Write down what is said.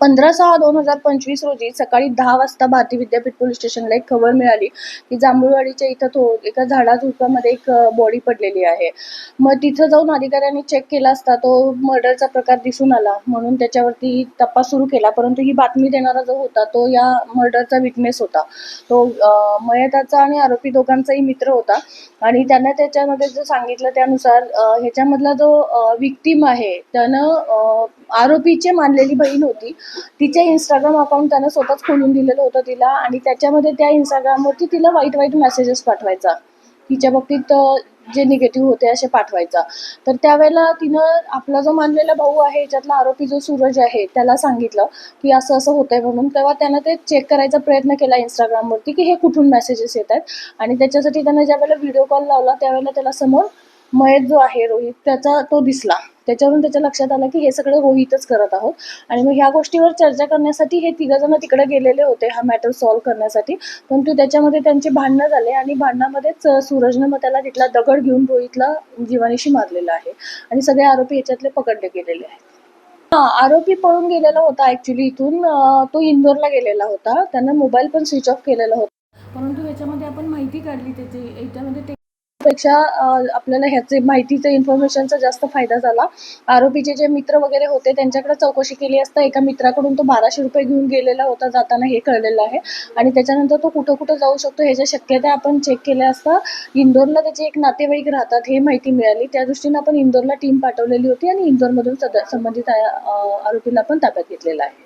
पंधरा सहा दोन हजार पंचवीस रोजी सकाळी दहा वाजता भारती विद्यापीठ पोलीस स्टेशनला एक खबर मिळाली की जांभूळवाडीच्या इथं थो एका झाडाझुडपामध्ये एक बॉडी पडलेली आहे. मग तिथं जाऊन अधिकाऱ्यांनी चेक केला असता तो मर्डरचा प्रकार दिसून आला. म्हणून त्याच्यावरती तपास सुरू केला. परंतु ही बातमी देणारा जो होता तो या मर्डरचा विटनेस होता. तो मयताचा आणि आरोपी दोघांचाही मित्र होता. आणि त्यांना त्याच्यामध्ये जो सांगितलं त्यानुसार ह्याच्यामधला जो विक्टीम आहे त्यानं आरोपीचे मानलेली बहीण होती. तिचे इंस्टाग्राम अकाउंट त्यानं स्वतःच खोलून दिलेलं होतं तिला आणि त्याच्यामध्ये त्या इंस्टाग्रामवरती तिला वाईट वाईट मेसेजेस पाठवायचा. तिच्या बाबतीत जे निगेटिव्ह होते असे पाठवायचा. तर त्यावेळेला तिनं आपला जो मानलेला भाऊ आहे याच्यातला आरोपी जो सूरज आहे त्याला सांगितलं की असं असं होतंय म्हणून. तेव्हा त्यानं ते चेक करायचा प्रयत्न केला इंस्टाग्रामवरती की हे कुठून मेसेजेस येत आहेत? आणि त्याच्यासाठी त्यानं ज्या वेळेला व्हिडिओ कॉल लावला त्यावेळेला त्याला समोर मयत जो आहे रोहित त्याचा तो दिसला. त्याच्यावरून त्याच्या लक्षात आलं की हे सगळं रोहितच करत आहोत. आणि मग ह्या गोष्टीवर चर्चा करण्यासाठी हे तिघंजणं तिकडे गेलेले होते हा मॅटर सॉल्व्ह करण्यासाठी. परंतु त्याच्यामध्ये त्यांचे भांडणं झाले आणि भांडणामध्येच सूरजनं मग त्याला तिथला दगड घेऊन रोहितला जीवानीशी मारलेला आहे. आणि सगळे आरोपी याच्यातले पकडले गेलेले आहेत. हा आरोपी पळून गेलेला होता ऍक्च्युली इथून. तो इंदोरला गेलेला होता. त्यांना मोबाईल पण स्विच ऑफ केलेला होता. परंतु याच्यामध्ये आपण माहिती काढली त्याची. याच्यामध्ये ते पेक्षा आपल्याला ह्याचे माहितीचं इन्फॉर्मेशनचा जास्त फायदा झाला. आरोपीचे जे मित्र वगैरे होते त्यांच्याकडे चौकशी केली असता एका मित्राकडून तो बाराशे रुपये घेऊन गेलेला होता जाताना हे कळलेलं आहे. आणि त्याच्यानंतर तो कुठं कुठं जाऊ शकतो ह्याच्या शक्यता आपण चेक केल्या असता इंदोरला त्याचे एक नातेवाईक राहतात हे माहिती मिळाली. त्या दृष्टीने आपण इंदोरला टीम पाठवलेली होती आणि इंदोरमधून सद संबंधित आरोपींना आरोपीला आपण ताब्यात घेतलेला आहे.